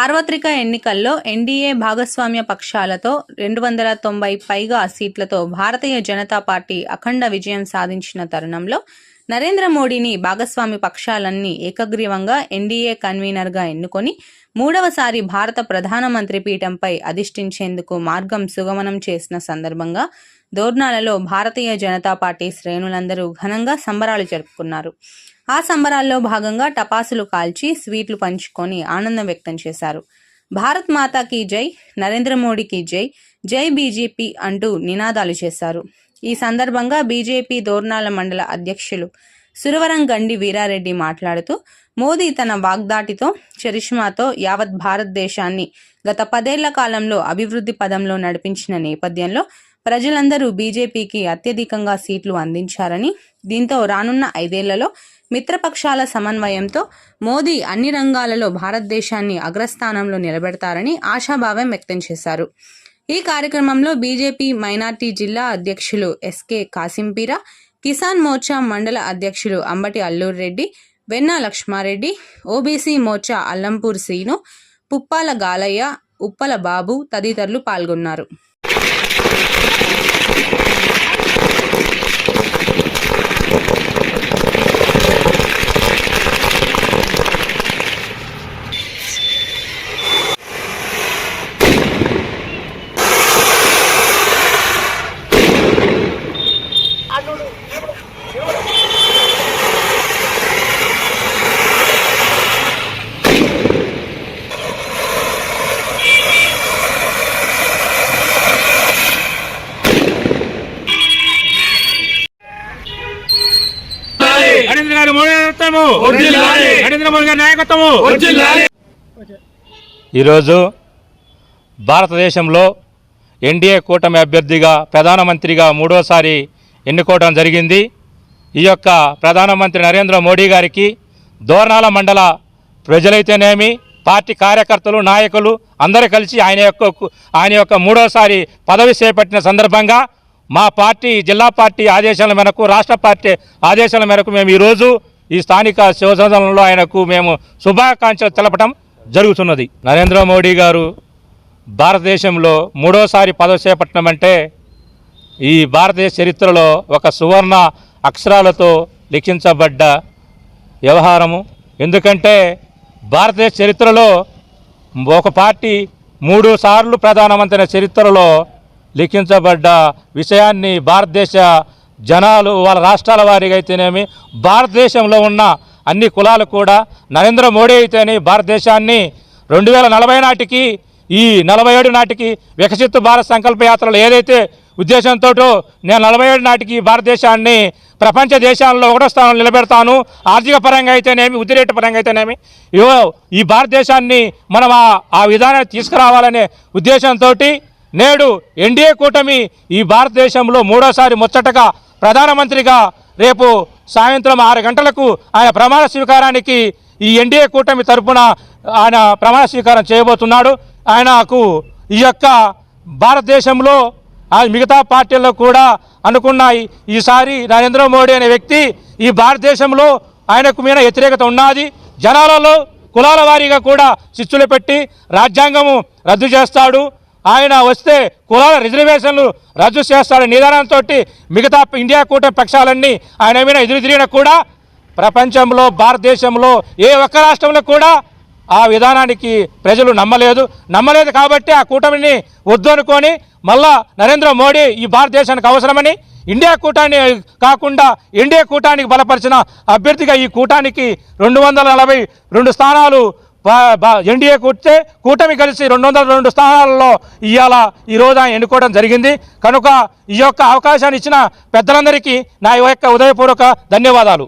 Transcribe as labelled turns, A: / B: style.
A: సార్వత్రిక ఎన్నికల్లో ఎన్డీఏ భాగస్వామ్య పక్షాలతో రెండు వందల తొంభై పైగా సీట్లతో భారతీయ జనతా పార్టీ అఖండ విజయం సాధించిన తరుణంలో నరేంద్ర మోడీని భాగస్వామి పక్షాలన్నీ ఏకగ్రీవంగా ఎన్డీఏ కన్వీనర్గా ఎన్నుకొని మూడవసారి భారత ప్రధానమంత్రి పీఠంపై అధిష్ఠించేందుకు మార్గం సుగమనం చేసిన సందర్భంగా దోర్నాలలో భారతీయ జనతా పార్టీ శ్రేణులందరూ ఘనంగా సంబరాలు జరుపుకున్నారు. ఆ సంబరాల్లో భాగంగా టపాసులు కాల్చి స్వీట్లు పంచుకొని ఆనందం వ్యక్తం చేశారు. భారత్ మాతాకి జై నరేంద్ర మోడీకి జై జై బీజేపీ అంటూ నినాదాలు చేశారు. ఈ సందర్భంగా బీజేపీ దోర్నాల మండల అధ్యక్షులు సురవరం గండి వీరారెడ్డి మాట్లాడుతూ మోదీ తన వాగ్దాటితో చరిష్మాతో యావత్ భారతదేశాన్ని గత పదేళ్ళ కాలంలో అభివృద్ధి పదంలో నడిపించిన నేపథ్యంలో ప్రజలందరూ బీజేపీకి అత్యధికంగా సీట్లు అందించారని దీంతో రానున్న ఐదేళ్ళలో మిత్రపక్షాల సమన్వయంతో మోదీ అన్ని రంగాలలో భారతదేశాన్ని అగ్రస్థానంలో నిలబెడతారని ఆశాభావం వ్యక్తం చేశారు. ఈ కార్యక్రమంలో బీజేపీ మైనార్టీ జిల్లా అధ్యక్షులు ఎస్కే కాసింపీర కిసాన్ మోర్చా మండల అధ్యక్షులు అంబటి అల్లూరు రెడ్డి వెన్నా లక్ష్మారెడ్డి ఓబీసీ మోర్చా అల్లంపూర్ సీను పుప్పాల గాలయ్య ఉప్పల బాబు తదితరులు పాల్గొన్నారు.
B: Thank you. నరేంద్ర
C: గారి.
B: నరేంద్ర మోడీ గారి నాయకత్వము.
D: ఈరోజు భారతదేశంలో ఎన్డీఏ కూటమి అభ్యర్థిగా ప్రధానమంత్రిగా మూడోసారి ఎన్నుకోవడం జరిగింది ఈ యొక్క ప్రధానమంత్రి నరేంద్ర మోడీ గారికి దోర్నాల మండల ప్రజలైతేనేమి పార్టీ కార్యకర్తలు నాయకులు అందరూ కలిసి ఆయన యొక్క ఆయన యొక్క మూడోసారి పదవి చేపట్టిన సందర్భంగా మా పార్టీ జిల్లా పార్టీ ఆదేశాల మేరకు రాష్ట్ర పార్టీ ఆదేశాల మేరకు మేము ఈరోజు ఈ స్థానిక శివసదనంలో ఆయనకు మేము శుభాకాంక్షలు తెలపడం జరుగుతున్నది. నరేంద్ర మోడీ గారు భారతదేశంలో మూడోసారి పదవి చేపట్టడం అంటే ఈ భారతదేశ చరిత్రలో ఒక సువర్ణ అక్షరాలతో లిఖించబడ్డ వ్యవహారము. ఎందుకంటే భారతదేశ చరిత్రలో ఒక పార్టీ మూడు సార్లు ప్రధానమంత్రి చరిత్రలో లిఖించబడ్డ విషయాన్ని భారతదేశ జనాలు వాళ్ళ రాష్ట్రాల వారిగా అయితేనేమి భారతదేశంలో ఉన్న అన్ని కులాలు కూడా నరేంద్ర మోడీ అయితేనే భారతదేశాన్ని రెండు వేల నలభై నాటికి ఈ నలభై ఏడు నాటికి వికసిత్ భారత్ సంకల్ప యాత్రలు ఏదైతే ఉద్దేశంతో నేను నలభై ఏడు నాటికి భారతదేశాన్ని ప్రపంచ దేశాల్లో ఒకటో స్థానం నిలబెడతాను. ఆర్థిక పరంగా అయితేనేమి ఉద్దిరేట పరంగా అయితేనేమి ఇవో ఈ భారతదేశాన్ని మనం ఆ ఆ విధానాన్ని తీసుకురావాలనే ఉద్దేశంతో నేడు ఎన్డీఏ కూటమి ఈ భారతదేశంలో మూడోసారి ముచ్చటగా ప్రధానమంత్రిగా రేపు సాయంత్రం ఆరు గంటలకు ఆయన ప్రమాణ స్వీకారానికి ఈ ఎన్డీఏ కూటమి తరపున ఆయన ప్రమాణ స్వీకారం చేయబోతున్నాడు. ఆయనకు ఈ యొక్క భారతదేశంలో ఆ మిగతా పార్టీల్లో కూడా అనుకున్నాయి. ఈసారి నరేంద్ర మోడీ అనే వ్యక్తి ఈ భారతదేశంలో ఆయనకు మీద వ్యతిరేకత ఉన్నది. జనాలలో కులాల వారీగా కూడా శిస్తులు పెట్టి రాజ్యాంగము రద్దు చేస్తాడు. ఆయన వస్తే కులాల రిజర్వేషన్లు రద్దు చేస్తాడు నిదానంతో మిగతా ఇండియా కూటమి పక్షాలన్నీ ఆయన ఏమైనా ఎదురు తిరిగినా కూడా ప్రపంచంలో భారతదేశంలో ఏ ఒక్క రాష్ట్రంలో కూడా ఆ విధానానికి ప్రజలు నమ్మలేదు. నమ్మలేదు కాబట్టి ఆ కూటమిని వద్దు అనుకొని మళ్ళా నరేంద్ర మోడీ ఈ భారతదేశానికి అవసరమని ఇండియా కూటాన్ని కాకుండా ఇండియా కూటానికి బలపరిచిన అభ్యర్థిగా ఈ కూటానికి రెండు వందల నలభై రెండు స్థానాలు ఎన్డీఏ కూర్చే కూటమి కలిసి రెండు వందల రెండు స్థానాలలో ఇవాళ ఈరోజు ఆయన ఎన్నుకోవడం జరిగింది. కనుక ఈ యొక్క అవకాశాన్ని ఇచ్చిన పెద్దలందరికీ నా యొక్క ఉదయపూర్వక ధన్యవాదాలు.